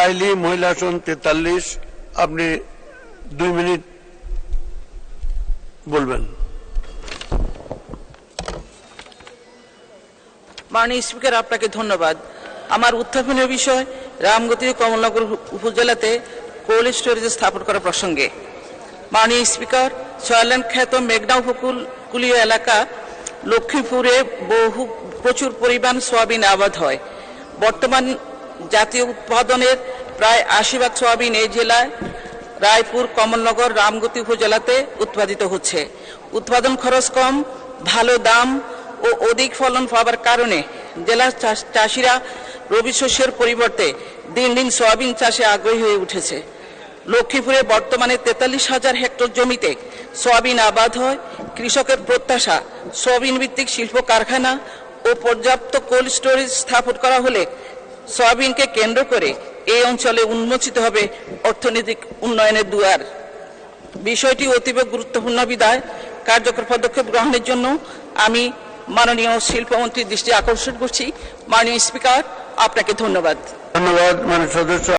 লাইলি, মহিলা আসন তেতাল্লিশ। আপনি দুই মিনিট বলবেন। মাননীয় স্পিকার, আপনাকে ধন্যবাদ। আমার উত্থাপনের বিষয় রামগতি কমলনগর উপজেলাতে কোল্ড স্টোরেজ স্থাপন করা প্রসঙ্গে। মাননীয় স্পিকার ছয়ালান খ্যাত মেঘনা উপকূলীয় এলাকা, লক্ষ্মীপুরে বহু, প্রচুর পরিমাণ সয়াবিন আবাদ হয়। বর্তমান জাতীয় উৎপাদনের প্রায় আশি ভাগ সোয়াবিন এই জেলায় রায়পুর, কমলনগর, রামগতি উপজেলাতে উৎপাদিত হচ্ছে। উৎপাদন খরচ কম, ভালো দাম ও অধিক ফলন পাওয়ার কারণে জেলার চাষিরা রবি শস্যের পরিবর্তে দিন দিন সয়াবিন চাষে আগ্রহী হয়ে উঠেছে। লক্ষ্মীপুরে বর্তমানে তেতাল্লিশ হাজার হেক্টর জমিতে সয়াবিন আবাদ হয়। কৃষকের প্রত্যাশা সয়াবিন ভিত্তিক শিল্প কারখানা ও পর্যাপ্ত কোল্ড স্টোরেজ স্থাপন করা হলে সয়াবিনকে কেন্দ্র করে এই অঞ্চলে উন্মোচিত হবে অর্থনৈতিক উন্নয়নের দুয়ার। বিষয়টি অতীব গুরুত্বপূর্ণ বিদায়। কার্যকর পদক্ষেপ গ্রহণের জন্য আমি মাননীয় শিল্পমন্ত্রীর দৃষ্টি আকর্ষণ করছি। মাননীয় স্পিকার, আপনাকে ধন্যবাদ। ধন্যবাদ মানে সদস্য।